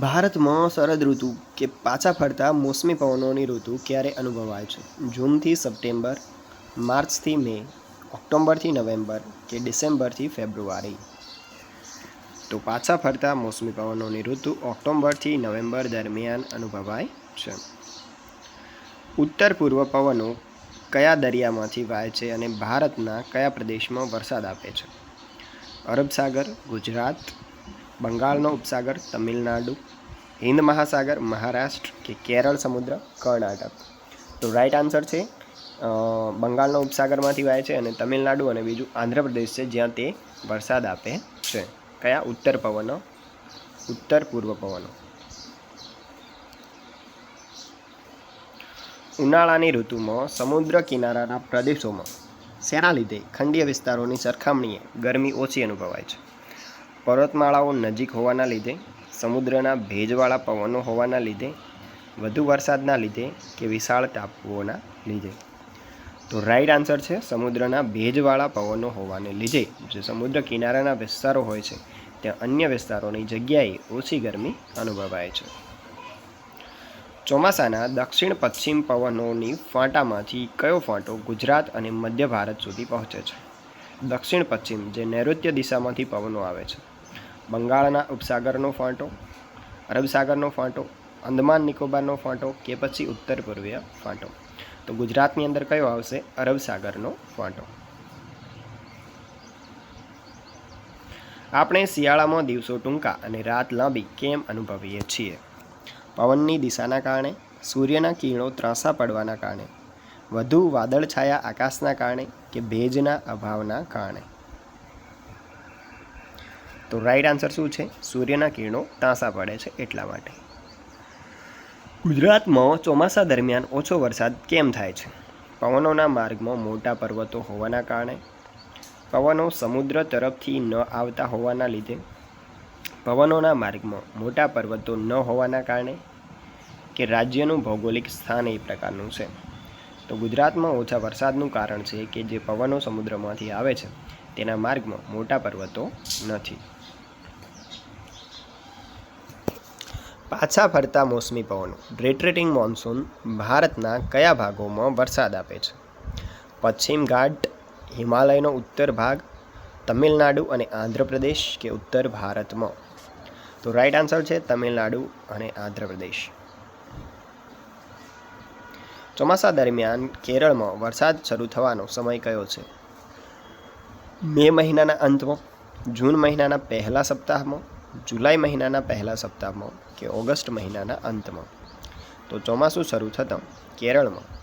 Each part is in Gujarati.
ભારતમાં શરદ ઋતુ કે પાછા ફરતા મોસમી પવનોની ઋતુ ક્યારે અનુભવાય છે? જૂનથી સપ્ટેમ્બર, માર્ચથી મે, ઓક્ટોબરથી નવેમ્બર કે ડિસેમ્બરથી ફેબ્રુઆરી? તો પાછા ફરતા મોસમી પવનોની ઋતુ ઓક્ટોબરથી નવેમ્બર દરમિયાન અનુભવાય છે. ઉત્તર પૂર્વ પવનો કયા દરિયામાંથી વાય છે અને ભારતના કયા પ્રદેશમાં વરસાદ આપે છે? અરબ સાગર, ગુજરાત બંગાળનો ઉપસાગર, તમિલનાડુ હિન્દ મહાસાગર, મહારાષ્ટ્ર કે કેરળ, સમુદ્ર, કર્ણાટક. તો રાઈટ આન્સર છે બંગાળનો ઉપસાગરમાંથી વાય છે અને તમિલનાડુ અને બીજું આંધ્રપ્રદેશ છે, જ્યાં તે વરસાદ આપે છે. કયા ઉત્તર પવનો? ઉત્તર પૂર્વ પવનો. ઉનાળાની ઋતુમાં સમુદ્ર કિનારાના પ્રદેશોમાં શેના લીધે ખંડીય વિસ્તારોની સરખામણીએ ગરમી ઓછી અનુભવાય છે? પર્વતમાળાઓ નજીક હોવાના લીધે, સમુદ્રના ભેજવાળા પવનો હોવાના લીધે, વધુ વરસાદના લીધે કે વિશાળ ટાપુઓના લીધે. તો રાઈટ આન્સર છે સમુદ્રના ભેજવાળા પવનો હોવાને લીધે. જે સમુદ્ર કિનારાના વિસ્તારો હોય છે, ત્યાં અન્ય વિસ્તારોની જગ્યાએ ઓછી ગરમી અનુભવાય છે. ચોમાસાના દક્ષિણ પશ્ચિમ પવનોની ફાંટામાંથી કયો ફાંટો ગુજરાત અને મધ્ય ભારત સુધી પહોંચે છે? દક્ષિણ પશ્ચિમ, જે નૈઋત્ય દિશામાંથી પવનો આવે છે. બંગાળના ઉપસાગરનો ફાંટો અરબ સાગરનો ફાંટો અંદમાન નિકોબારનો ફાંટો કે પછી ઉત્તર પૂર્વીય ફાંટો તો ગુજરાતની અંદર કયો આવશે? અરબ સાગરનો ફાંટો આપણે શિયાળામાં દિવસો ટૂંકા અને રાત લાંબી કેમ અનુભવીએ છીએ? પવનની દિશાના કારણે, સૂર્યના કિરણો ત્રાંસા પડવાના કારણે, વધુ વાદળછાયા આકાશના કારણે કે ભેજના અભાવના કારણે? તો રાઈટ આન્સર શું છે? સૂર્યના કિરણો તાંસા પડે છે એટલા માટે. ગુજરાતમાં ચોમાસા દરમિયાન ઓછો વરસાદ કેમ થાય છે? પવનોના માર્ગમાં મોટા પર્વતો હોવાના કારણે, પવનો સમુદ્ર તરફથી ન આવતા હોવાના લીધે, પવનોના માર્ગમાં મોટા પર્વતો ન હોવાના કારણે કે રાજ્યનું ભૌગોલિક સ્થાન એ પ્રકારનું છે. તો ગુજરાતમાં ઓછા વરસાદનું કારણ છે કે જે પવનો સમુદ્રમાંથી આવે છે, તેના માર્ગમાં મોટા પર્વતો નથી. પાછા ફરતા મોસમી પવનો. રેટરેટિંગ મોન્સૂન ભારતના કયા ભાગોમાં વરસાદ આપે છે? પશ્ચિમ ઘાટ, હિમાલયનો ઉત્તર ભાગ, તમિલનાડુ અને આંધ્રપ્રદેશ કે ઉત્તર ભારતમાં? તો રાઈટ આન્સર છે તમિલનાડુ અને આંધ્રપ્રદેશ. ચોમાસા દરમિયાન કેરળમાં વરસાદ શરૂ થવાનો સમય કયો છે? મે મહિનાના અંતમાં, જૂન મહિનાના પહેલા સપ્તાહમાં જુલાઈ મહિનાના પહેલા સપ્તાહમાં કે ઓગસ્ટ મહિનાના અંતમાં. તો ચોમાસું શરૂ થતાં કેરળમાં.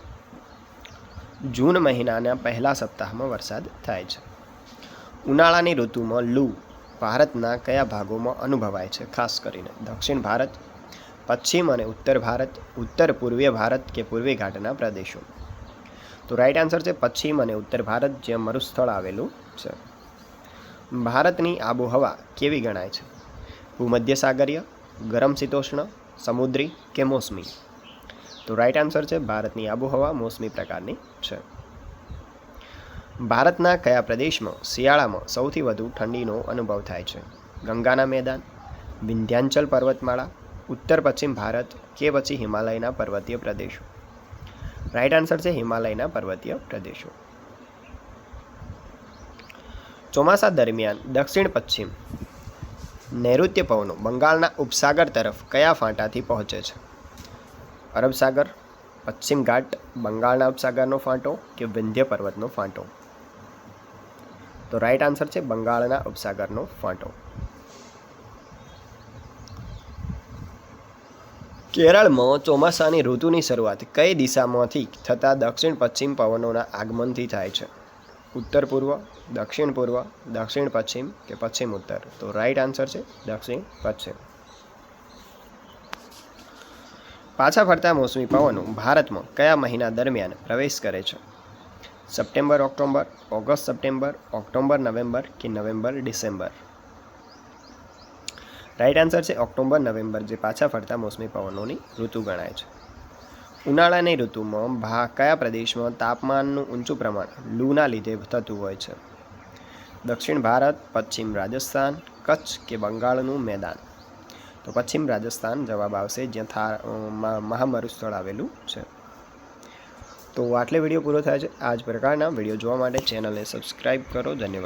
જૂન મહિનાના પહેલા સપ્તાહમાં વરસાદ થાય છે. ઉનાળાની ઋતુમાં લૂ ભારતના કયા ભાગોમાં અનુભવાય છે? ખાસ કરીને દક્ષિણ ભારત, પશ્ચિમ અને ઉત્તર ભારત, ઉત્તર પૂર્વીય ભારત કે પૂર્વી ઘાટના પ્રદેશો. તો રાઈટ આન્સર છે પશ્ચિમ અને ઉત્તર ભારત જ્યાં મરુસ્થળ આવેલું છે. ભારતની આબોહવા કેવી ગણાય છે? ભૂમધ્ય સાગરીય ગરમ શીતોષ્ણ, સમુદ્રી કે મોસમી? તો રાઈટ આન્સર છે ભારતની આબોહવા મોસમી પ્રકારની છે. ભારતના કયા પ્રદેશમાં, શિયાળામાં સૌથી વધુ ઠંડીનો અનુભવ થાય છે? ગંગાના મેદાન, વિંધ્યાંચલ પર્વતમાળા, ઉત્તર પશ્ચિમ ભારત કે પછી હિમાલયના પર્વતીય પ્રદેશો? રાઈટ આન્સર છે હિમાલયના પર્વતીય પ્રદેશો. ચોમાસા દરમિયાન દક્ષિણ પશ્ચિમ નૈઋત્ય પવનો બંગાળના ઉપસાગર તરફ કયા ફાંટાથી પહોંચે છે? અરબ સાગર, પશ્ચિમ ઘાટ, બંગાળના ઉપસાગરનો ફાંટો કે વિંધ્ય પર્વતનો ફાંટો? તો રાઈટ આન્સર છે બંગાળના ઉપસાગરનો ફાંટો. કેરળમાં ચોમાસાની ઋતુની શરૂઆત કઈ દિશામાંથી થતા દક્ષિણ પશ્ચિમ પવનોના આગમનથી થાય છે? ઉત્તર પૂર્વ, દક્ષિણ પૂર્વ, દક્ષિણ પશ્ચિમ કે પશ્ચિમ ઉત્તર? તો રાઈટ આન્સર છે દક્ષિણ પશ્ચિમ. પાછા ફરતા મોસમી પવનો ભારતમાં કયા મહિના દરમિયાન પ્રવેશ કરે છે? September, October, August, September, October, November કે નવેમ્બર, ડિસેમ્બર? રાઈટ આન્સર છે ઓક્ટોબર, નવેમ્બર, જે પાછા ફરતા મોસમી પવનોની ઋતુ ગણાય છે. ઉનાળાની ઋતુમાં ભા, કયા પ્રદેશમાં તાપમાનનું ઊંચું પ્રમાણ લૂના લીધે થતું હોય છે? દક્ષિણ ભારત, પશ્ચિમ રાજસ્થાન, કચ્છ કે બંગાળનું મેદાન? તો પશ્ચિમ રાજસ્થાન જવાબ આવશે જ્યાં મહા- મહામરુસ્થળ આવેલું છે. તો આટલે વીડિયો પૂરો થાય છે. આ જ પ્રકારના વીડિયો જોવા માટે ચેનલને સબસ્ક્રાઈબ કરો. ધન્યવાદ.